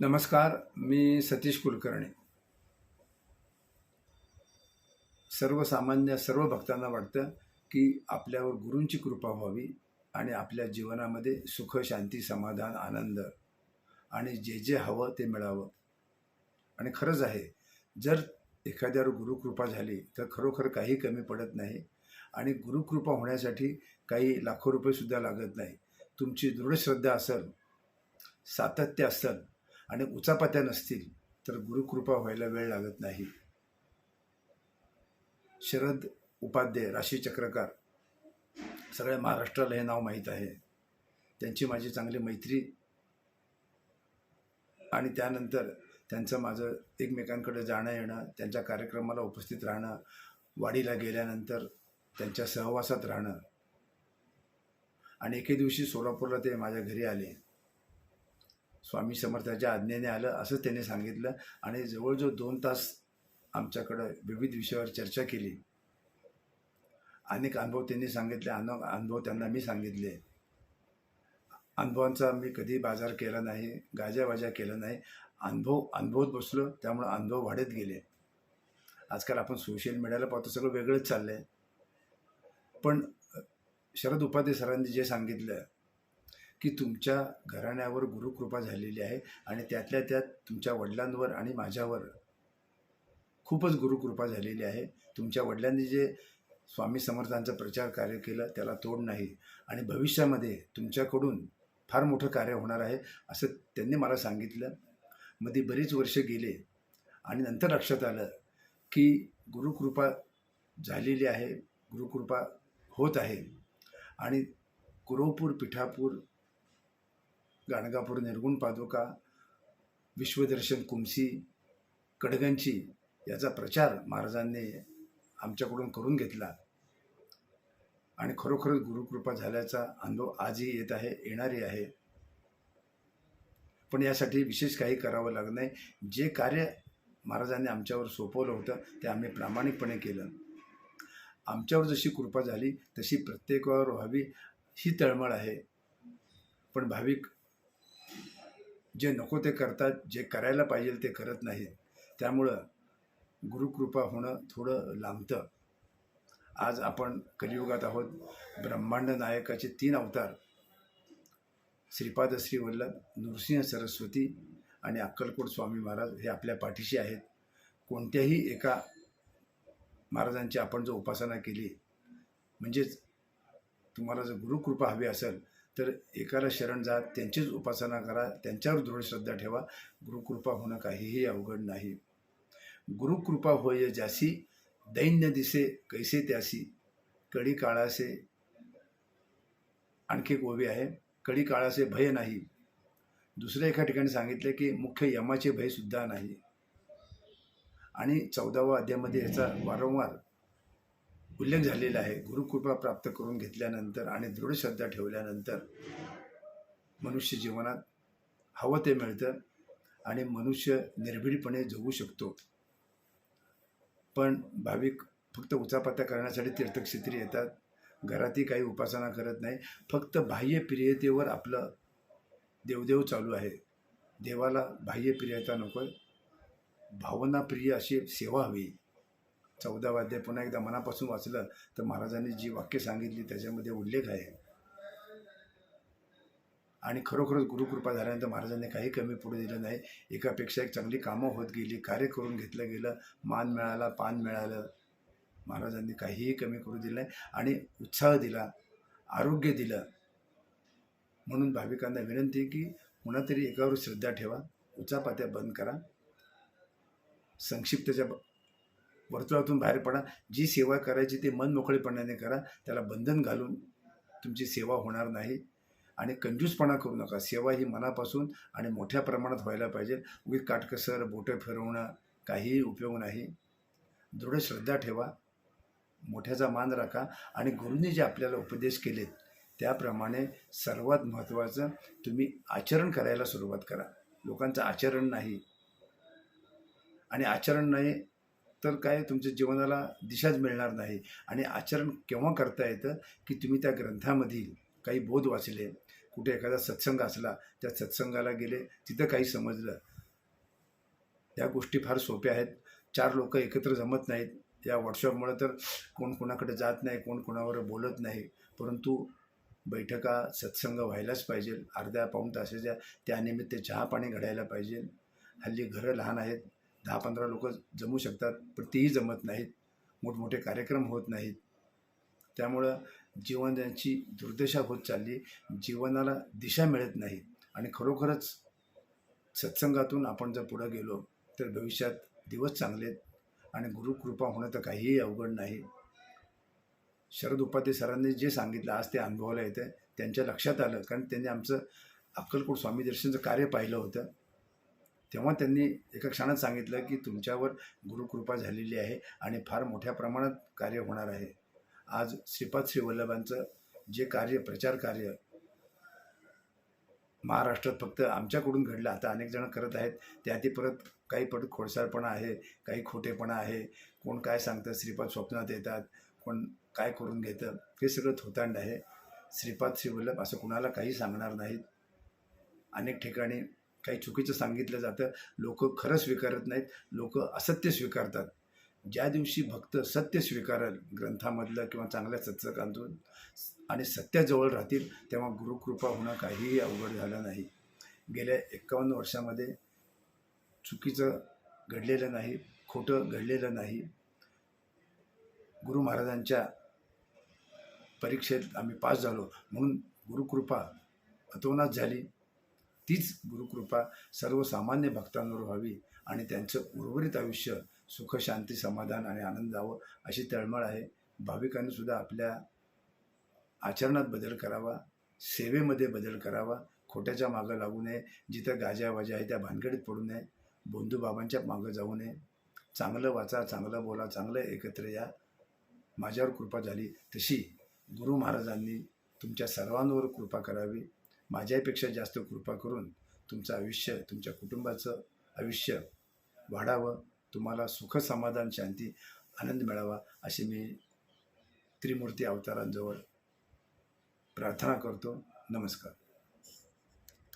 नमस्कार मी सतीश कुलकर्णी. सर्वसामान्य सर्व भक्तांना वाटतं की आपल्यावर गुरूंची कृपा व्हावी आणि आपल्या जीवनामध्ये सुख शांती समाधान आनंद आणि जे जे हवं ते मिळावं. आणि खरंच आहे जर एखाद्यावर गुरुकृपा झाली तर खरोखर काही कमी पडत नाही आणि गुरुकृपा होण्यासाठी काही लाखो रुपयेसुद्धा लागत नाही. तुमची दृढ श्रद्धा असेल सातत्य असेल आणि उचापात्या नसतील तर गुरुकृपा व्हायला वेळ लागत नाही. शरद उपाध्ये राशीचक्रकार सगळ्या महाराष्ट्राला हे नाव माहीत आहे. त्यांची माझी चांगली मैत्री आणि त्यानंतर त्यांचं माझं एकमेकांकडे जाणं येणं त्यांच्या कार्यक्रमाला उपस्थित राहणं वाडीला गेल्यानंतर त्यांच्या सहवासात राहणं. आणि एके दिवशी सोलापूरला ते माझ्या घरी आले. स्वामी समर्थाच्या आज्ञेने आलं असं त्यांनी सांगितलं. आणि जवळजवळ दोन तास आमच्याकडं विविध विषयावर चर्चा केली. अनेक अनुभव त्यांनी सांगितले अनेक अनुभव त्यांना मी सांगितले. अनुभवांचा मी कधी बाजार केला नाही गाजावाजा केला नाही. अनुभव अनुभवत बसलो त्यामुळं अनुभव वाढत गेले. आजकाल आपण सोशल मीडियाला पाहतो सगळं वेगळंच चाललं आहे पण शरद उपाध्ये सरांनी जे सांगितलं की तुमच्या घराण्यावर गुरुकृपा झालेली आहे आणि त्यातल्या त्यात तुमच्या वडिलांवर आणि माझ्यावर खूपच गुरुकृपा झालेली आहे. तुमच्या वडिलांनी जे स्वामी समर्थांचा प्रचार कार्य केलं त्याला तोड नाही आणि भविष्यामध्ये तुमच्याकडून फार मोठं कार्य होणार आहे असं त्यांनी मला सांगितलं. मध्ये बरीच वर्ष गेले आणि नंतर लक्षात आलं की गुरुकृपा झालेली आहे गुरुकृपा होत आहे आणि कुरवपूर पिठापूर गाणगापूर निर्गुण पादुका विश्वदर्शन कुमसी कडगंची याचा प्रचार महाराजांनी आमच्याकडून करून घेतला. आणि खरोखरच गुरुकृपा झाल्याचा अनुभव आजही येत आहे येणारी आहे. पण यासाठी विशेष काही करावं लागत नाही. जे कार्य महाराजांनी आमच्यावर सोपवलं होतं ते आम्ही प्रामाणिकपणे केलं. आमच्यावर जशी कृपा झाली तशी प्रत्येकावर व्हावी ही तळमळ आहे. पण भाविक जे नको ते करतात जे करायला पाहिजे ते करत नाहीत. त्यामुळं गुरुकृपा होणं थोडं लांबतं. आज आपण कलियुगात आहोत. ब्रह्मांड नायकाचे तीन अवतार श्रीपाद श्री वल्लभ नृसिंह सरस्वती आणि अक्कलकोट स्वामी महाराज हे आपल्या पाठीशी आहेत. कोणत्याही एका महाराजांची आपण जो उपासना केली म्हणजेच तुम्हाला जर गुरुकृपा हवी असेल तर एकाला शरण जा त्यांचीच उपासना करा त्यांच्यावर दृढ श्रद्धा ठेवा. गुरुकृपा होणं काहीही अवघड नाही. गुरुकृपा होय जासी दैन्य दिसे कैसे त्यासी. कडी काळासे आणखी एक ओवी आहे कडी काळाचे भय नाही. दुसऱ्या एका ठिकाणी सांगितले की मुख्य यमाचे भयसुद्धा नाही. आणि चौदावा अध्यामध्ये याचा वारंवार उल्लेख झालेला आहे. गुरुकृपा प्राप्त करून घेतल्यानंतर आणि दृढ श्रद्धा ठेवल्यानंतर मनुष्य जीवनात हवं ते मिळतं आणि मनुष्य निर्भीडपणे जगू शकतो. पण भाविक फक्त उचापात्या करण्यासाठी तीर्थक्षेत्री येतात. घरातही काही उपासना करत नाही. फक्त बाह्य प्रियतेवर आपलं देवदेव चालू आहे. देवाला बाह्य प्रियता नको भावनाप्रिय अशी सेवा हवी. चौदा वाद्य पुन्हा एकदा मनापासून वाचलं तर महाराजांनी जी वाक्य सांगितली त्याच्यामध्ये उल्लेख आहे. आणि खरोखरच गुरुकृपा झाल्यानंतर महाराजांनी काही कमी पुढे दिलं नाही. एकापेक्षा एक चांगली कामं होत गेली कार्य करून घेतलं गेलं मान मिळाला पान मिळालं. महाराजांनी काहीही कमी करू दिलं नाही. आणि उत्साह दिला आरोग्य दिलं. म्हणून भाविकांना विनंती आहे की कुणातरी एकावर श्रद्धा ठेवा उचापात्या बंद करा. संक्षिप्तच्या वर्तुळातून बाहेर पडा. जी सेवा करायची ते मन मोकळेपणाने करा. त्याला बंधन घालून तुमची सेवा होणार नाही. आणि कंजूसपणा करू नका. सेवा ही मनापासून आणि मोठ्या प्रमाणात व्हायला पाहिजे. उगी काटकसर बोटं फिरवणं काहीही उपयोग नाही. दृढ श्रद्धा ठेवा. मोठ्याचा मान राखा. आणि गुरूंनी जे आपल्याला उपदेश केलेत त्याप्रमाणे सर्वात महत्त्वाचं तुम्ही आचरण करायला सुरुवात करा. लोकांचं आचरण नाही. आणि आचरण नाही तर काय तुमच्या जीवनाला दिशाच मिळणार नाही. आणि आचरण केव्हा करता येतं? की तुम्ही त्या ग्रंथामधील काही बोध वाचले कुठे एखादा सत्संग असला त्या सत्संगाला गेले तिथं काही समजलं. त्या गोष्टी फार सोप्या आहेत. चार लोक एकत्र जमत नाहीत. या व्हॉट्सअपमुळे तर कोण कोणाकडे जात नाही कोण कोणावर बोलत नाही. परंतु बैठका सत्संग व्हायलाच पाहिजे. अर्ध्या पाऊण तासाच्या त्यानिमित्त चहा पाणी घडायला पाहिजे. हल्ली घरं लहान आहेत. दहा पंधरा लोक जमू शकतात पण तेही जमत नाहीत. मोठमोठे कार्यक्रम होत नाहीत. त्यामुळं जीवनाची दुर्दशा होत चालली जीवनाला दिशा मिळत नाही. आणि खरोखरच सत्संगातून आपण जर पुढं गेलो तर भविष्यात दिवस चांगले आहेत आणि गुरुकृपा होणं तर काहीही अवघड नाही. शरद उपाध्ये सरांनी जे सांगितलं आज ते अनुभवायला येतं त्यांच्या लक्षात आलं कारण त्यांनी आमचं अक्कलकोट स्वामी दर्शनचं कार्य पाहिलं होतं. तेव्हा त्यांनी एका क्षणात सांगितलं की तुमच्यावर गुरुकृपा झालेली आहे आणि फार मोठ्या प्रमाणात कार्य होणार आहे. आज श्रीपाद श्री वल्लभांचं जे कार्य प्रचार कार्य महाराष्ट्रात फक्त आमच्याकडून घडलं आता अनेक जण करत आहेत त्यातही परत काही परत खोडसाळपणा आहे काही खोटेपणा आहे कोण काय सांगतं श्रीपाद स्वप्नात येतात कोण काय करून घेतं हे सगळं थोतांड आहे. श्रीपाद श्रीवल्लभ असं कुणाला काही सांगणार नाहीत. अनेक ठिकाणी काही चुकीचं सांगितलं जातं लोक खरं स्वीकारत नाहीत लोक असत्य स्वीकारतात. ज्या दिवशी भक्त सत्य स्वीकारल ग्रंथामधलं किंवा चांगल्या सत्सकांतून आणि सत्याजवळ राहतील तेव्हा गुरुकृपा होणं काहीही अवघड झालं नाही. गेल्या एक्कावन्न वर्षामध्ये चुकीचं घडलेलं नाही खोटं घडलेलं नाही. गुरु महाराजांच्या परीक्षेत आम्ही पास झालो म्हणून गुरुकृपा अतोनात झाली. तीच गुरुकृपा सर्वसामान्य भक्तांवर व्हावी आणि त्यांचं उर्वरित आयुष्य सुख शांती समाधान आणि आनंद जावं अशी तळमळ आहे. भाविकांनी सुद्धा आपल्या आचरणात बदल करावा सेवेमध्ये बदल करावा खोट्याच्या मागं लागू नये जिथं गाज्या वाज्या आहे त्या भानगडीत पडू नये बंधूबाबांच्या मागं जाऊ नये. चांगलं वाचा चांगलं बोला चांगलं एकत्र या. माझ्यावर कृपा झाली तशी गुरु महाराजांनी तुमच्या सर्वांवर कृपा करावी. माझ्यापेक्षा जास्त कृपा करून तुमचं आयुष्य तुमच्या कुटुंबाचं आयुष्य वाढावं. तुम्हाला सुख समाधान शांती आनंद मिळावा अशी मी त्रिमूर्ती अवतारांजवळ प्रार्थना करतो. नमस्कार.